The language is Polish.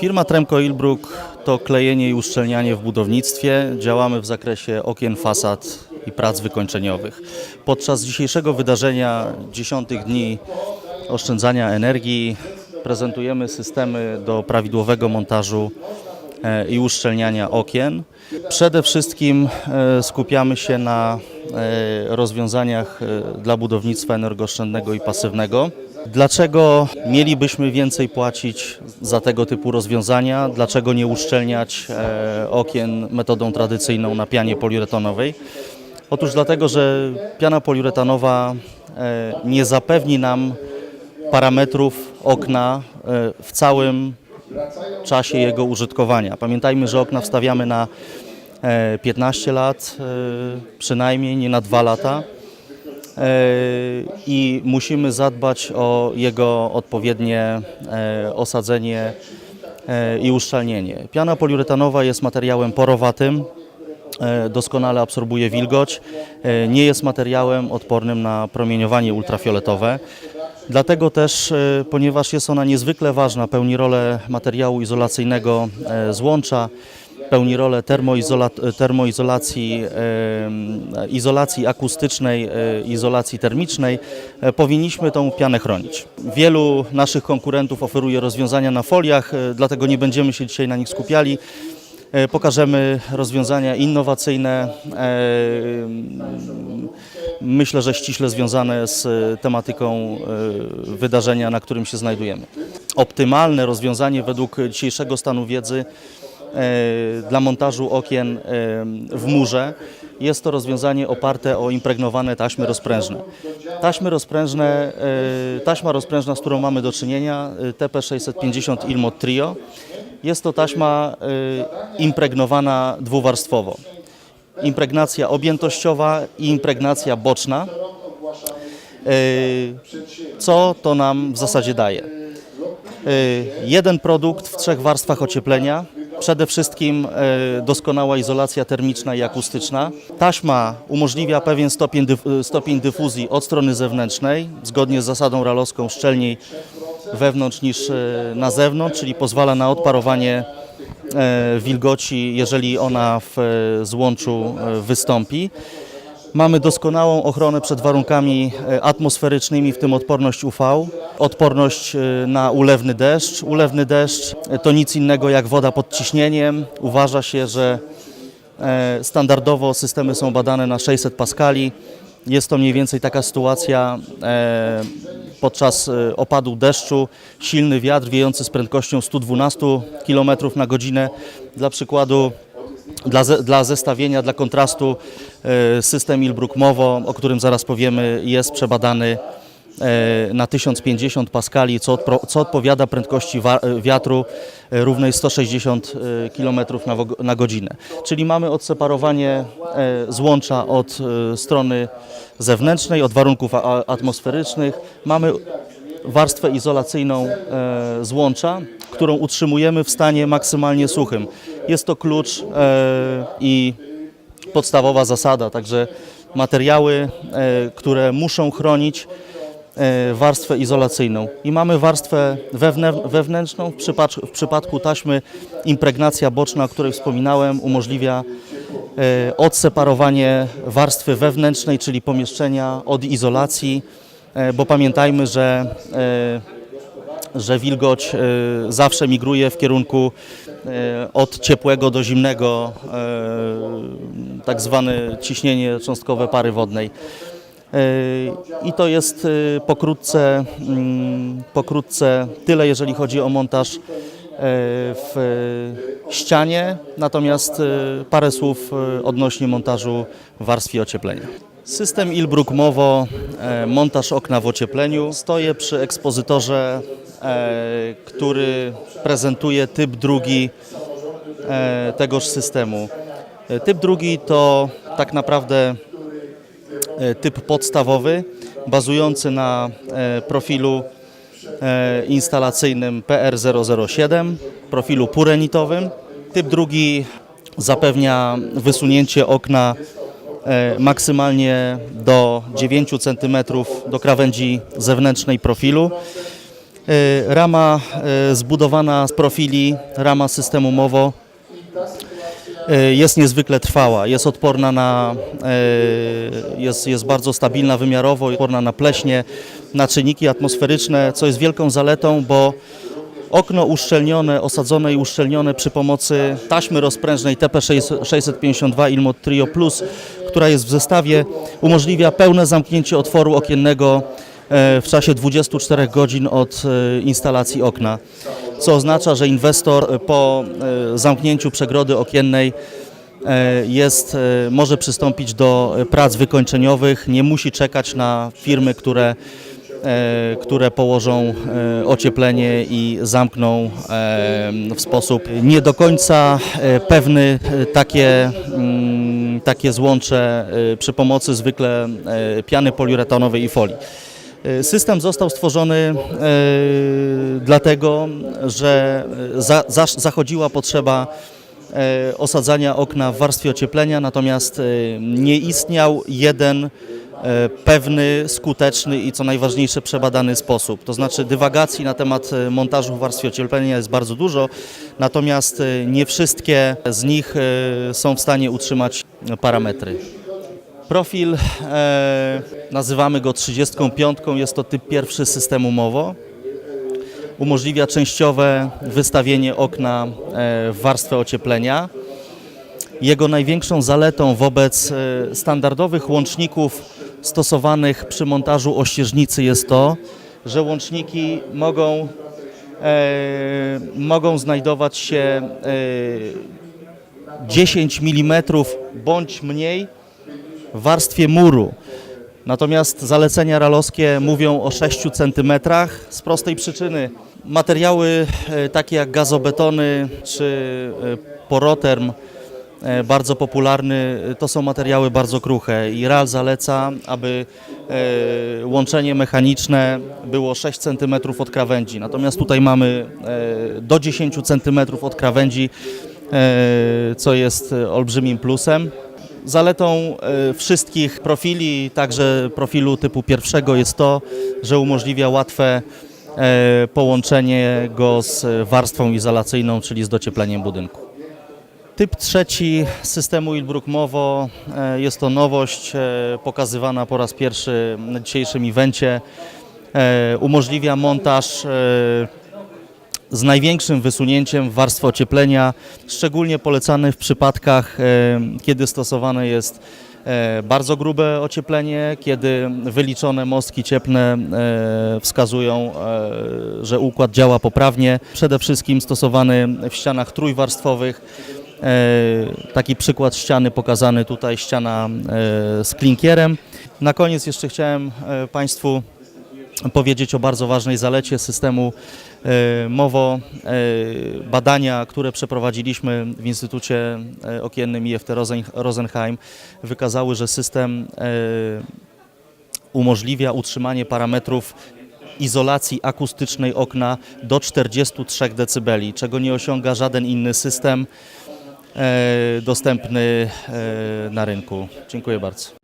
Firma Tremco Ilbruk to klejenie i uszczelnianie w budownictwie. Działamy w zakresie okien, fasad i prac wykończeniowych. Podczas dzisiejszego wydarzenia 10 dni oszczędzania energii prezentujemy systemy do prawidłowego montażu e, i uszczelniania okien. Przede wszystkim e, skupiamy się na rozwiązaniach e, dla budownictwa energooszczędnego i pasywnego. Dlaczego mielibyśmy więcej płacić za tego typu rozwiązania? Dlaczego nie uszczelniać e, okien metodą tradycyjną na pianie poliuretanowej? Otóż dlatego, że piana poliuretanowa e, nie zapewni nam parametrów okna e, w całym czasie jego użytkowania. Pamiętajmy, że okna wstawiamy na e, 15 lat, e, przynajmniej nie na 2 lata e, i musimy zadbać o jego odpowiednie e, osadzenie e, i uszczelnienie. Piana poliuretanowa jest materiałem porowatym, e, doskonale absorbuje wilgoć, e, nie jest materiałem odpornym na promieniowanie ultrafioletowe. Dlatego też, e, ponieważ jest ona niezwykle ważna, pełni rolę materiału izolacyjnego e, złącza, pełni rolę termoizola- termoizolacji, izolacji akustycznej, e, izolacji termicznej, e, powinniśmy tą pianę chronić. Wielu naszych konkurentów oferuje rozwiązania na foliach, e, dlatego nie będziemy się dzisiaj na nich skupiali. Pokażemy rozwiązania innowacyjne, myślę, że ściśle związane z tematyką wydarzenia, na którym się znajdujemy. Optymalne rozwiązanie według dzisiejszego stanu wiedzy dla montażu okien e, w murze jest to rozwiązanie oparte o impregnowane taśmy rozprężne. Taśmy rozprężne, e, taśma rozprężna, z którą mamy do czynienia, e, TP650 Ilmot Trio, jest to taśma e, impregnowana dwuwarstwowo. Impregnacja objętościowa i impregnacja boczna. E, Co to nam w zasadzie daje? Jeden produkt w trzech warstwach ocieplenia. Przede wszystkim y, doskonała izolacja termiczna i akustyczna. Taśma umożliwia pewien stopień, y, stopień dyfuzji od strony zewnętrznej, zgodnie z zasadą ralowską szczelniej wewnątrz niż y, na zewnątrz, czyli pozwala na odparowanie e, wilgoci, jeżeli ona w e, złączu e, wystąpi. Mamy doskonałą ochronę przed warunkami e, atmosferycznymi, w tym odporność UV, odporność e, na ulewny deszcz. Ulewny deszcz to nic innego jak woda pod ciśnieniem. Uważa się, że e, standardowo systemy są badane na 600 paskali. Jest to mniej więcej taka sytuacja e, podczas opadu deszczu. Silny wiatr wiejący z prędkością 112 km na godzinę. Dla przykładu dla, ze, dla zestawienia, dla kontrastu system Ilbruk Movo, o którym zaraz powiemy, jest przebadany na 1050 paskali, co, odpro, co odpowiada prędkości e, wiatru e, równej 160 km na, godzinę. Czyli mamy odseparowanie e, złącza od e, strony zewnętrznej, od warunków atmosferycznych. Mamy warstwę izolacyjną e, złącza, którą utrzymujemy w stanie maksymalnie suchym. Jest to klucz e, i podstawowa zasada, także materiały, e, które muszą chronić e, warstwę izolacyjną. I mamy warstwę wewnę- wewnętrzną, w, przypadku- taśmy impregnacja boczna, o której wspominałem, umożliwia e, odseparowanie warstwy wewnętrznej, czyli pomieszczenia od izolacji, e, bo pamiętajmy, że e, że wilgoć e, zawsze migruje w kierunku e, od ciepłego do zimnego, e, tak zwane ciśnienie cząstkowe pary wodnej. E, I to jest e, pokrótce, mm, pokrótce tyle, jeżeli chodzi o montaż e, w ścianie, natomiast parę słów odnośnie montażu w warstwie ocieplenia. System Ilbruk Movo, e, montaż okna w ociepleniu. Stoję przy ekspozytorze, który prezentuje typ drugi tegoż systemu. Typ drugi to tak naprawdę typ podstawowy, bazujący na e, profilu e, instalacyjnym PR007, profilu purenitowym. Typ drugi zapewnia wysunięcie okna e, maksymalnie do 9 cm do krawędzi zewnętrznej profilu. E, Rama e, zbudowana z profili, rama systemu MOWO e, jest niezwykle trwała, jest odporna na, e, jest, jest bardzo stabilna wymiarowo, odporna na pleśnie, na czynniki atmosferyczne, co jest wielką zaletą, bo okno uszczelnione, osadzone i uszczelnione przy pomocy taśmy rozprężnej TP652 Ilmot Trio Plus, która jest w zestawie, umożliwia pełne zamknięcie otworu okiennego e, w czasie 24 godzin od e, instalacji okna, co oznacza, że inwestor po e, zamknięciu przegrody okiennej e, jest, e, może przystąpić do prac wykończeniowych, nie musi czekać na firmy, które, które położą ocieplenie i zamkną w sposób nie do końca pewny takie, mm, takie złącze przy pomocy zwykle piany poliuretanowej i folii. E, System został stworzony e, dlatego, że za, za, zachodziła potrzeba e, osadzania okna w warstwie ocieplenia, natomiast e, nie istniał jeden e, pewny, skuteczny i co najważniejsze przebadany sposób. To znaczy dywagacji na temat e, montażu w warstwie ocieplenia jest bardzo dużo, natomiast e, nie wszystkie z nich e, są w stanie utrzymać parametry. Profil e, nazywamy go 35, jest to typ pierwszy systemu MOWO. Umożliwia częściowe wystawienie okna e, w warstwę ocieplenia. Jego największą zaletą wobec e, standardowych łączników stosowanych przy montażu ościeżnicy jest to, że łączniki mogą, e, mogą znajdować się e, 10 mm bądź mniej warstwie muru. Natomiast zalecenia ralowskie mówią o 6 cm z prostej przyczyny. Materiały e, takie jak gazobetony czy e, poroterm, e, bardzo popularny, to są materiały bardzo kruche i RAL zaleca, aby łączenie mechaniczne było 6 cm od krawędzi. Natomiast tutaj mamy do 10 cm od krawędzi, co jest olbrzymim plusem. Zaletą e, wszystkich profili, także profilu typu pierwszego jest to, że umożliwia łatwe e, połączenie go z warstwą izolacyjną, czyli z dociepleniem budynku. Typ trzeci systemu Ilbruk Mowo e, jest to nowość pokazywana po raz pierwszy na dzisiejszym evencie. Umożliwia montaż z największym wysunięciem warstwy ocieplenia, szczególnie polecany w przypadkach, e, kiedy stosowane jest e, bardzo grube ocieplenie, kiedy wyliczone mostki cieplne e, wskazują, że układ działa poprawnie. Przede wszystkim stosowany w ścianach trójwarstwowych. Taki przykład ściany pokazany tutaj, ściana z klinkierem. Na koniec jeszcze chciałem Państwu powiedzieć o bardzo ważnej zalecie systemu e, MOWO. E, Badania, które przeprowadziliśmy w Instytucie e, Okiennym IFT Rosen- Rosenheim wykazały, że system umożliwia utrzymanie parametrów izolacji akustycznej okna do 43 dB, czego nie osiąga żaden inny system dostępny na rynku. Dziękuję bardzo.